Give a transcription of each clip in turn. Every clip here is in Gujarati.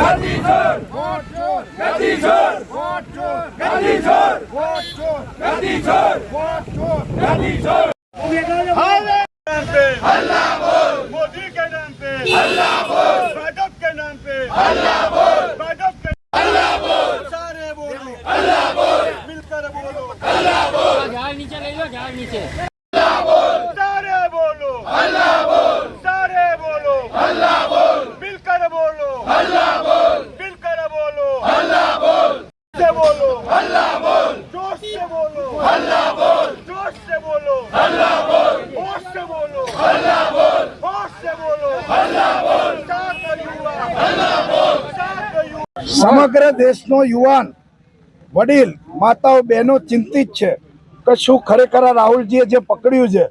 গান্ধী চোর ভোট চোর গান্ধী চোর ভোট চোর গান্ধী চোর ভোট চোর গান্ধী চোর ভোট চোর গান্ধী চোর अल्लाह बोल मोदी के नाम पे अल्लाह बोल भाजपा के नाम पे अल्लाह बोल भाजपा के अल्लाह बोल सारे बोलो अल्लाह बोल मिलकर बोलो अल्लाह बोल झाड़ नीचे ले लो झाड़ नीचे સમગ્ર દેશનો યુવાન, વડીલ, માતાઓ, બહેનો ચિંતિત છે કે શું ખરેખર રાહુલજીએ જે પકડ્યું છે,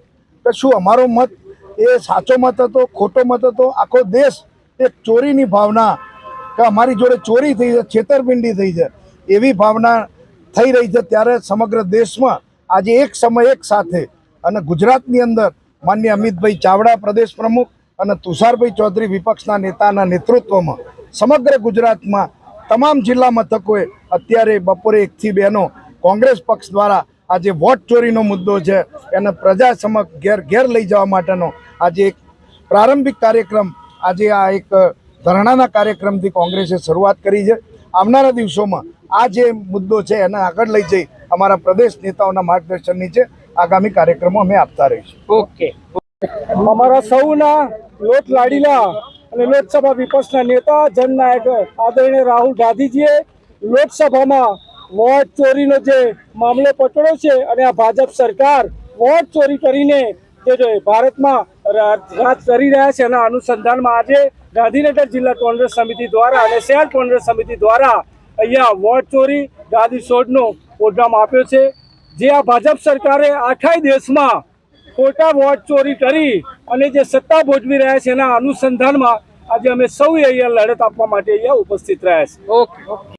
કે શું અમારો મત એ સાચો મત હતો, ખોટો મત હતો? આખો દેશ એક ચોરીની ભાવના કે અમારી જોડે ચોરી થઈ છે, છેતરપિંડી થઈ છે, એવી ભાવના થઈ રહી છે ત્યારે સમગ્ર દેશમાં આજે એક સમય એક સાથે અને ગુજરાતની અંદર માન્ય અમિતભાઈ ચાવડા પ્રદેશ પ્રમુખ અને તુષારભાઈ ચૌધરી વિપક્ષના નેતાના નેતૃત્વમાં સમગ્ર ગુજરાતમાં તમામ જિલ્લા મથકોએ અત્યારે બપોરે એકથી બેનો કોંગ્રેસ પક્ષ દ્વારા આજે વોટ ચોરીનો મુદ્દો છે. એને પ્રજા સમક્ષ ઘેર ઘેર લઈ જવા માટેનો આજે એક પ્રારંભિક કાર્યક્રમ, આજે આ એક ધરણાના કાર્યક્રમથી કોંગ્રેસે શરૂઆત કરી છે. આવનારા દિવસોમાં આ જે મુદ્દો છે એને આગળ લઈ જઈ અમારા પ્રદેશ નેતાઓના માર્ગદર્શન નીચે આગામી કાર્યક્રમો અમે આપતા રહીશું. ઓકે. અમારા સૌના લોટ લાડીલા. અને લોકસભા વિપક્ષના નેતા, જનનાયક આદરણીય રાહુલ ગાંધીજીએ લોકસભામાં વોટ ચોરીનો જે મામલો પકડ્યો છે અને આ ભાજપ સરકાર વોટ ચોરી કરીને જે ભારતમાં રાજ કરી રહ્યા છે એના અનુસંધાનમાં આજે ગાંધીનગર જિલ્લા કોંગ્રેસ સમિતિ દ્વારા અને શહેર કોંગ્રેસ સમિતિ દ્વારા અહીંયા વોટ ચોરી ગાંધી છોડનો પ્રોગ્રામ આપ્યો છે. જે આ ભાજપ સરકારે આખા દેશમાં ખોટા વોટ ચોરી કરી અને જે સત્તા ભોજવી રહ્યા છે એના અનુસંધાનમાં આજે અમે સૌ અહીંયા લડત આપવા માટે અહીંયા ઉપસ્થિત રહ્યા છીએ. ઓકે